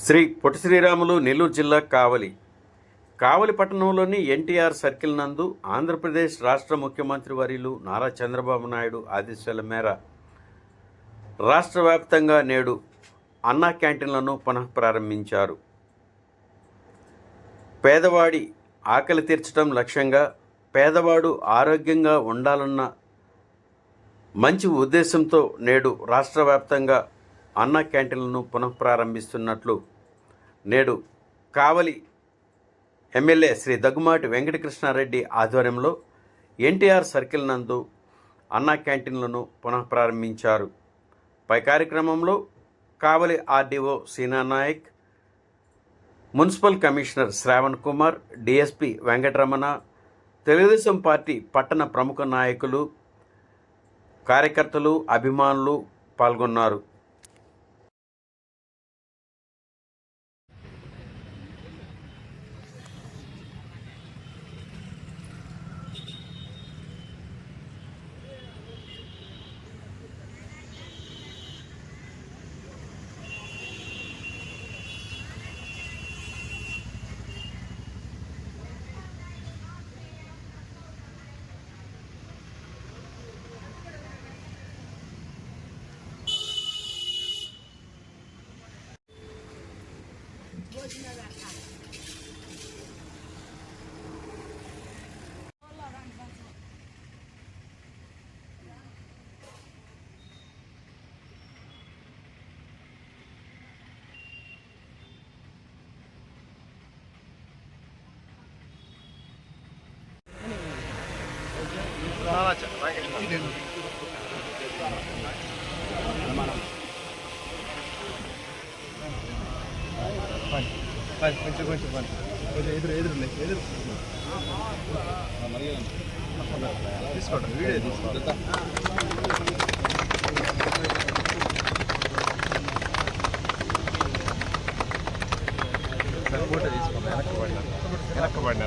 శ్రీ పొట్టి శ్రీరాములు నెల్లూరు జిల్లా కావలి. కావలి పట్టణంలోని ఎన్టీఆర్ సర్కిల్ నందు ఆంధ్రప్రదేశ్ రాష్ట్ర ముఖ్యమంత్రి వర్యులు నారా చంద్రబాబు నాయుడు ఆదేశాల మేర రాష్ట్ర వ్యాప్తంగా నేడు అన్నా క్యాంటీన్లను పునః ప్రారంభించారు పేదవాడి ఆకలి తీర్చడం లక్ష్యంగా పేదవాడు ఆరోగ్యంగా ఉండాలన్న మంచి ఉద్దేశంతో నేడు రాష్ట్ర వ్యాప్తంగా క్యాంటీన్లను పునఃప్రారంభిస్తున్నట్లు నేడు కావలి ఎమ్మెల్యే శ్రీ దగ్గుమాటి వెంకటకృష్ణారెడ్డి ఆధ్వర్యంలో ఎన్టీఆర్ సర్కిల్ నందు అన్నా క్యాంటీన్లను పునఃప్రారంభించారు పై కార్యక్రమంలో Kavali RDO Seena Naik municipal commissioner Sravan Kumar DSP Venkataramana Telugudesam party పట్టణ ప్రముఖ నాయకులు కార్యకర్తలు అభిమానులు పాల్గొన్నారు. 나왔죠. కొంచెం కొంచెం పండి కొంచెం ఎదురు ఎదురు ఎదురు. తీసుకోండి వీడియో తీసుకోండి. ఫోటో తీసుకోండి వెనక్కి పడినా వెనక్కి పడినా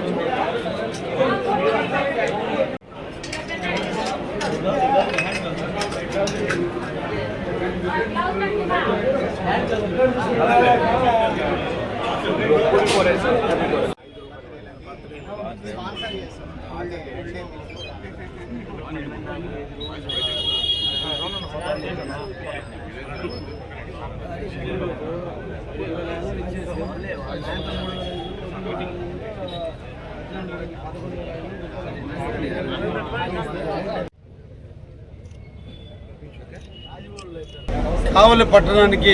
కావలి పట్టణానికి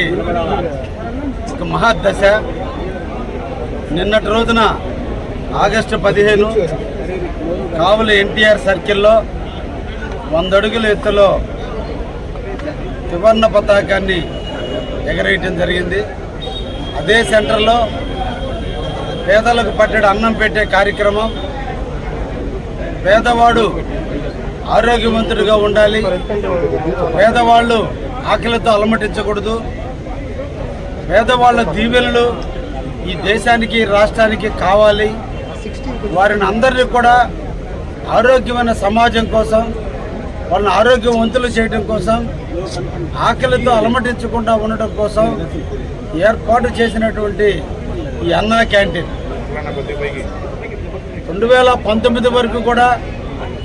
ఒక మహాదశ. నిన్నటి రోజున ఆగస్టు పదిహేను కావుల ఎన్టీఆర్ సర్కిల్లో వంద అడుగుల ఎత్తులో త్రివర్ణ పతాకాన్ని ఎగరేయటం జరిగింది. అదే సెంటర్లో పేదలకు పట్టడి అన్నం పెట్టే కార్యక్రమం. పేదవాడు ఆరోగ్యవంతుడిగా ఉండాలి. పేదవాళ్ళు ఆకలితో అలమటించకూడదు. పేదవాళ్ళ దీవెనలు ఈ దేశానికి రాష్ట్రానికి కావాలి. వారిని అందరినీ కూడా ఆరోగ్యమైన సమాజం కోసం వాళ్ళని ఆరోగ్యవంతులు చేయడం కోసం ఆకలితో అలమటించకుండా ఉండటం కోసం ఏర్పాటు చేసినటువంటి ఈ అన్నా క్యాంటీన్. రెండు వేల పంతొమ్మిది వరకు కూడా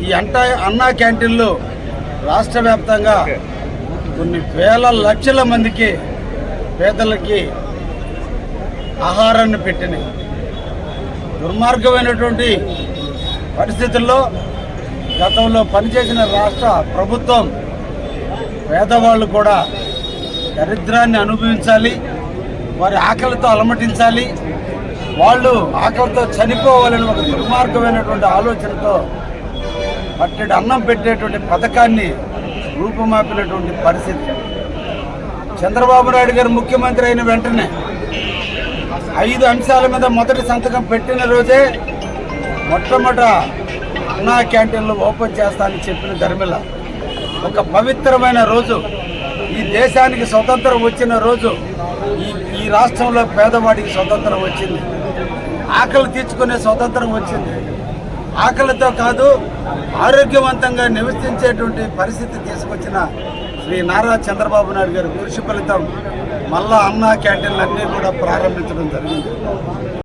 ఈ అంట అన్నా క్యాంటీన్లు రాష్ట్ర వ్యాప్తంగా కొన్ని వేల లక్షల మందికి పేదలకి ఆహారాన్ని పెట్టినాయి దుర్మార్గమైనటువంటి పరిస్థితుల్లో గతంలో పనిచేసిన రాష్ట్ర ప్రభుత్వం పేదవాళ్ళు కూడా దరిద్రాన్ని అనుభవించాలి వారి ఆకలితో అలమటించాలి వాళ్ళు ఆకలితో చనిపోవాలని ఒక దుర్మార్గమైనటువంటి ఆలోచనతో పట్టెడు అన్నం పెట్టేటువంటి పథకాన్ని రూపుమాపినటువంటి పరిస్థితి. చంద్రబాబు నాయుడు గారు ముఖ్యమంత్రి అయిన వెంటనే ఐదు అంశాల మీద మొదటి సంతకం పెట్టిన రోజే మొట్టమొదట అన్నా క్యాంటీన్లు ఓపెన్ చేస్తానని చెప్పిన ధర్మిల ఒక పవిత్రమైన రోజు ఈ దేశానికి స్వతంత్రం వచ్చిన రోజు ఈ ఈ రాష్ట్రంలో పేదవాడికి స్వతంత్రం వచ్చింది. ఆకలి తీర్చుకునే స్వతంత్రం వచ్చింది. ఆకలితో కాదు ఆరోగ్యవంతంగా నివసించేటువంటి పరిస్థితి తీసుకొచ్చిన శ్రీ నారా చంద్రబాబు నాయుడు గారి కృషి ఫలితం మళ్ళా అన్నా క్యాంటీన్లు అన్నీ కూడా ప్రారంభించడం జరిగింది.